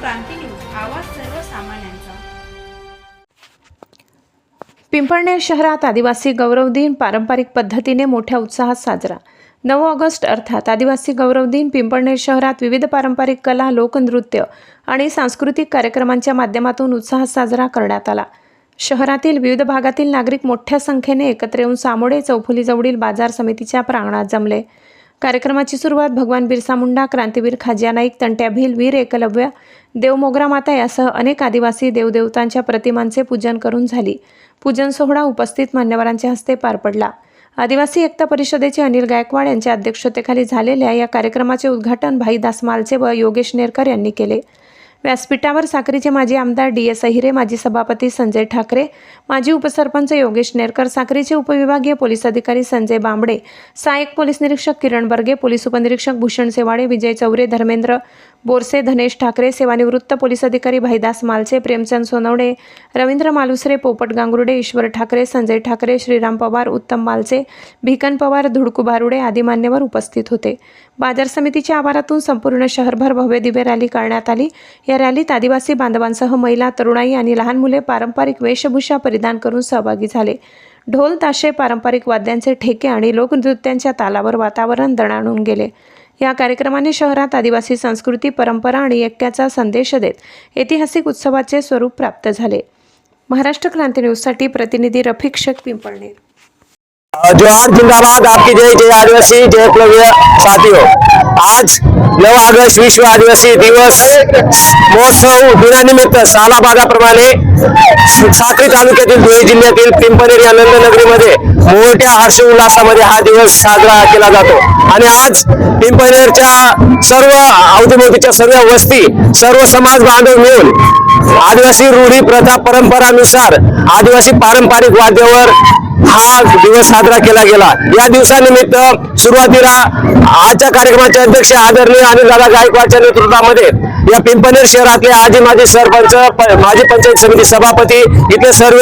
क्रांती news आवाज सर्वसामान्यांचा. पिंपळनेर शहरात आदिवासी गौरव दिन पारंपरिक पद्धतीने मोठ्या उत्साहात साजरा. नऊ ऑगस्ट अर्थात आदिवासी गौरव दिन पिंपळनेर शहरात विविध पारंपरिक कला लोकनृत्य आणि सांस्कृतिक कार्यक्रमांच्या माध्यमातून उत्साहात साजरा करण्यात आला. शहरातील विविध भागातील नागरिक मोठ्या संख्येने एकत्र येऊन सामोडे चौफुलीजवळील बाजार समितीच्या प्रांगणात जमले. कार्यक्रमाची सुरुवात भगवान बिरसा मुंडा क्रांतीवीर खाजिया नाईक तंट्या भिल वीर एकलव्य देवमोगरा माता यासह अनेक आदिवासी देवदेवतांच्या प्रतिमांचे पूजन करून झाली. पूजन सोहळा उपस्थित मान्यवरांच्या हस्ते पार पडला. आदिवासी एकता परिषदेचे अनिल गायकवाड यांच्या अध्यक्षतेखाली झालेल्या या कार्यक्रमाचे उद्घाटन भाई मालचे व योगेश नेरकर यांनी केले. व्यासपीठावर साक्रीचे माजी आमदार डी एस अहिरे माजी सभापती संजय ठाकरे माजी उपसरपंच योगेश नेरकर साक्रीचे उपविभागीय पोलीस अधिकारी संजय बांबडे सहाय्यक पोलीस निरीक्षक किरण बर्गे पोलीस उपनिरीक्षक भूषण सेवाडे विजय चौरे धर्मेंद्र बोरसे धनेश ठाकरे सेवानिवृत्त पोलीस अधिकारी भाईदास मालचे प्रेमचंद सोनवणे रवींद्र मालुसरे पोपट गांगुर्डे ईश्वर ठाकरे संजय ठाकरे श्रीराम पवार उत्तम मालचे भिकन पवार धुडकू बारुडे आदी मान्यवर उपस्थित होते. बाजार समितीच्या आवारातून संपूर्ण शहरभर भव्य दिव्य रॅली करण्यात आली. या रॅलीत आदिवासी बांधवांसह महिला तरुणाई आणि लहान मुले पारंपरिक वेशभूषा परिधान करून सहभागी झाले. ढोल ताशे पारंपरिक वाद्यांचे ठेके आणि लोकनृत्यांच्या तालावर वातावरण दणाणून गेले. या कार्यक्रमाने शहरात आदिवासी संस्कृती परंपरा आणि ऐक्याचा संदेश देत ऐतिहासिक उत्सवाचे स्वरूप प्राप्त झाले. महाराष्ट्र क्रांती न्यूजसाठी प्रतिनिधी रफिक शेख पिंपळनेर जोहार जिंदाबाद. आपकी जय जय आदिवासी जय एकलव्य साथियों. आज 9 ऑगस्ट विश्व आदिवासी दिवस. महोत्सव दिनानिमित्त सालाबादाप्रमाणे साक्री तालुक्यातील धुळे जिल्ह्यातील पिंपनेरी या नंदनगरीमध्ये मोठ्या हर्ष उल्हासामध्ये हा दिवस साजरा केला जातो. आणि आज पिंपनेरच्या सर्व अवतीभोवतीच्या सर्व वस्ती सर्व समाज बांधव मिळून आदिवासी रूढी प्रथा परंपरानुसार आदिवासी पारंपरिक वाद्यावर हा दिवस साजरा केला गेला. या दिवसानिमित्त सुरुवातीला आजच्या कार्यक्रमाचे अध्यक्ष आदरणीय अनिलदादा गायकवाडच्या नेतृत्वामध्ये या पिंपनेर शहरातले आजी माजी सरपंच प- माजी पंचायत समिती सभापती इथले सर्व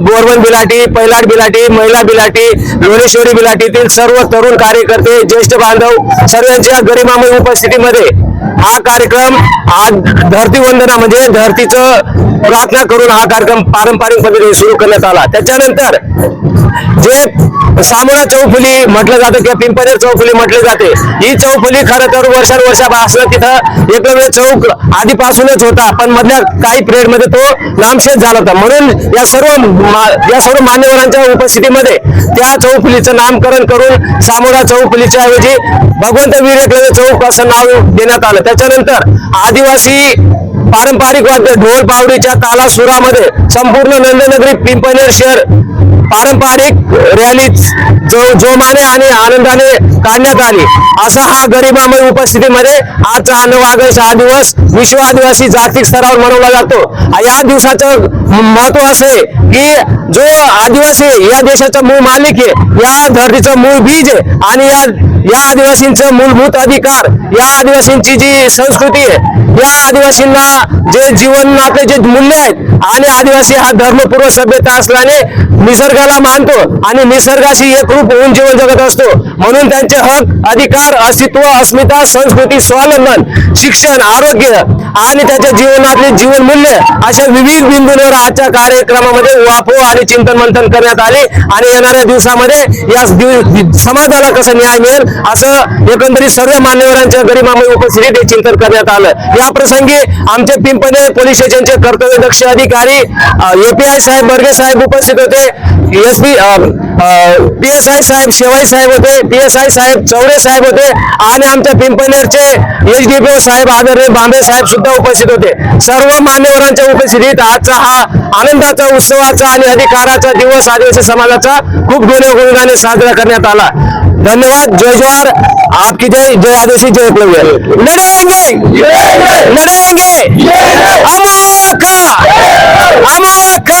बोरवन बिलाटी पैलाट बिलाटी महिला बिलाटी लोणेश्वरी बिलाटीतील सर्व तरुण कार्यकर्ते ज्येष्ठ बांधव सर्वांच्या गरिमामय उपस्थितीमध्ये हा कार्यक्रम आज धरती वंदना म्हणजे धरतीचं प्रार्थना करून हा कार्यक्रम पारंपरिक पद्धतीने सुरू करण्यात आला. त्याच्यानंतर जे सामोरा चौफुली म्हटलं जातं किंवा पिंपनेर चौफुली म्हटले जाते ही चौफुली खरं तर वर्षानुवर्षापासून तिथं एकमेव चौक आधीपासूनच होता पण मधल्या काही पिरियडमध्ये तो नामशेष झाला होता. म्हणून या सर्व या सर्व मान्यवरांच्या उपस्थितीमध्ये त्या चौफुलीचं नामकरण करून सामोरा चौफुलीच्या ऐवजी भगवंत वीर चौक असं नाव देण्यात आलं. त्याच्यानंतर आदिवासी पारंपरिक वाद्य ढोल पावडीच्या ताला सुरामध्ये संपूर्ण नंदनगरी पिंपनेर शहर पारंपरिक रॅली जो जोमाने आणि आनंदाने काढण्यात आली. असा हा गरिबामय उपस्थितीमध्ये आजचा हा नऊ ऑगस्ट हा दिवस विश्व आदिवासी जागतिक स्तरावर मनवला जातो. या दिवसाचं महत्त्व असे आहे की जो आदिवासी या देशाचा मूळ मालिक आहे या धरतीचं मूळ बीज आहे आणि या या आदिवासींचं मूलभूत अधिकार या आदिवासींची जी संस्कृती आहे या आदिवासींना जे जीवनातले जे मूल्य आहेत आणि आदिवासी हा धर्मपूर्व सभ्यता असल्याने निसर्गाला मानतो आणि निसर्गाशी एकरूप होऊन जीवन जगत असतो. म्हणून त्यांचे हक अधिकार अस्तित्व अस्मिता संस्कृती स्वावलंबन शिक्षण आरोग्य आणि त्याच्या जीवनातले जीवन मूल्य अशा विविध बिंदूंवर आजच्या कार्यक्रमामध्ये वापो आणि चिंतन मंथन करण्यात आले आणि येणाऱ्या दिवसामध्ये या दिव- समाजाला कसं न्याय मिळेल असं एकंदरीत सर्व मान्यवरांच्या गरिमामय उपस्थितीत हे चिंतन करण्यात आलं. या प्रसंगी आमचे पिंपणे पोलीस स्टेशनचे कर्तव्यदक्ष अधिकारी एपीआय साहेब बर्गे साहेब उपस्थित होते. S P P S I साहेब शेवाई साहेब होते पी एस आय साहेब चौरे साहेब होते आणि आमच्या पिंपनेरचे एच डी पी साहेब आदरणीय बांबे साहेब सुद्धा उपस्थित होते. सर्व मान्यवरांच्या उपस्थितीत आजचा हा आनंदाचा उत्सवाचा आणि अधिकाराचा दिवस आदिवासी समाजाचा खूप गुण्याने साजरा करण्यात आला. धन्यवाद जय जोहार आपकी जय जय आदिवासी जय एकलव्य लढेंगे लढेंगे हमारा का हमारा का